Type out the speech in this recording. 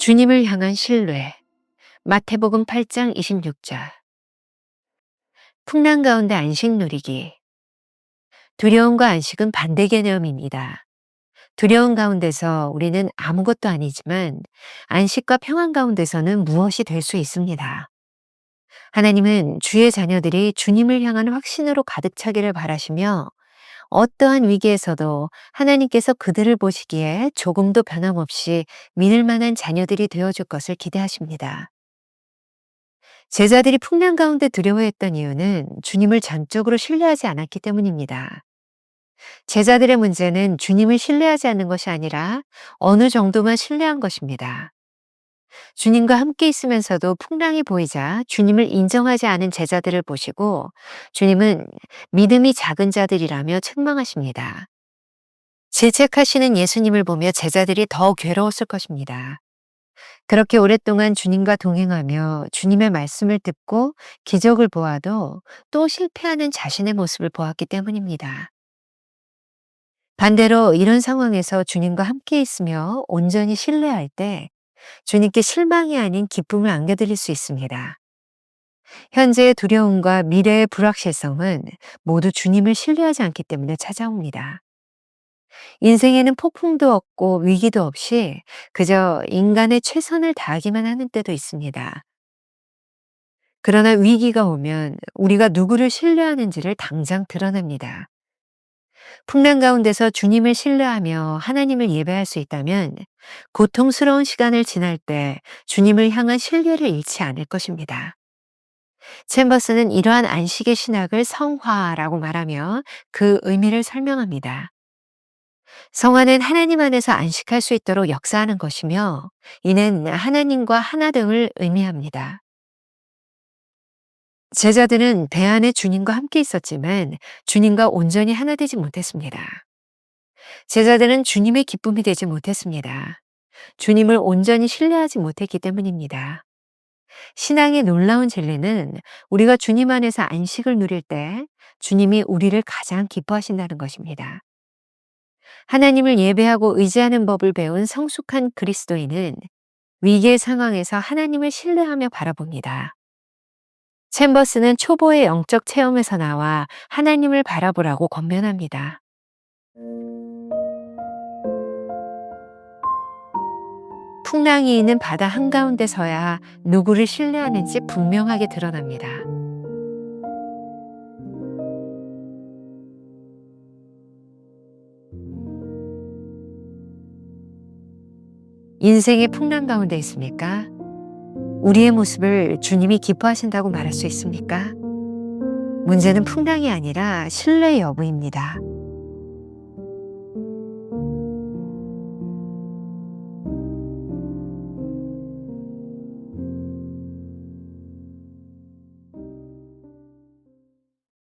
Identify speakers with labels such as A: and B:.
A: 주님을 향한 신뢰. 마태복음 8장 26절. 풍랑 가운데 안식 누리기. 두려움과 안식은 반대 개념입니다. 두려움 가운데서 우리는 아무것도 아니지만 안식과 평안 가운데서는 무엇이 될 수 있습니다. 하나님은 주의 자녀들이 주님을 향한 확신으로 가득 차기를 바라시며 어떠한 위기에서도 하나님께서 그들을 보시기에 조금도 변함없이 믿을 만한 자녀들이 되어줄 것을 기대하십니다. 제자들이 풍랑 가운데 두려워했던 이유는 주님을 전적으로 신뢰하지 않았기 때문입니다. 제자들의 문제는 주님을 신뢰하지 않는 것이 아니라 어느 정도만 신뢰한 것입니다. 주님과 함께 있으면서도 풍랑이 보이자 주님을 인정하지 않은 제자들을 보시고 주님은 믿음이 작은 자들이라며 책망하십니다. 질책하시는 예수님을 보며 제자들이 더 괴로웠을 것입니다. 그렇게 오랫동안 주님과 동행하며 주님의 말씀을 듣고 기적을 보아도 또 실패하는 자신의 모습을 보았기 때문입니다. 반대로 이런 상황에서 주님과 함께 있으며 온전히 신뢰할 때 주님께 실망이 아닌 기쁨을 안겨드릴 수 있습니다. 현재의 두려움과 미래의 불확실성은 모두 주님을 신뢰하지 않기 때문에 찾아옵니다. 인생에는 폭풍도 없고 위기도 없이 그저 인간의 최선을 다하기만 하는 때도 있습니다. 그러나 위기가 오면 우리가 누구를 신뢰하는지를 당장 드러냅니다. 풍랑 가운데서 주님을 신뢰하며 하나님을 예배할 수 있다면 고통스러운 시간을 지날 때 주님을 향한 신뢰를 잃지 않을 것입니다. 챔버스는 이러한 안식의 신학을 성화라고 말하며 그 의미를 설명합니다. 성화는 하나님 안에서 안식할 수 있도록 역사하는 것이며 이는 하나님과 하나 등을 의미합니다. 제자들은 배 안에 주님과 함께 있었지만 주님과 온전히 하나 되지 못했습니다. 제자들은 주님의 기쁨이 되지 못했습니다. 주님을 온전히 신뢰하지 못했기 때문입니다. 신앙의 놀라운 진리는 우리가 주님 안에서 안식을 누릴 때 주님이 우리를 가장 기뻐하신다는 것입니다. 하나님을 예배하고 의지하는 법을 배운 성숙한 그리스도인은 위기의 상황에서 하나님을 신뢰하며 바라봅니다. 챔버스는 초보의 영적 체험에서 나와 하나님을 바라보라고 권면합니다. 풍랑이 있는 바다 한가운데 서야 누구를 신뢰하는지 분명하게 드러납니다. 인생의 풍랑 가운데 있습니까? 우리의 모습을 주님이 기뻐하신다고 말할 수 있습니까? 문제는 풍랑이 아니라 신뢰 여부입니다.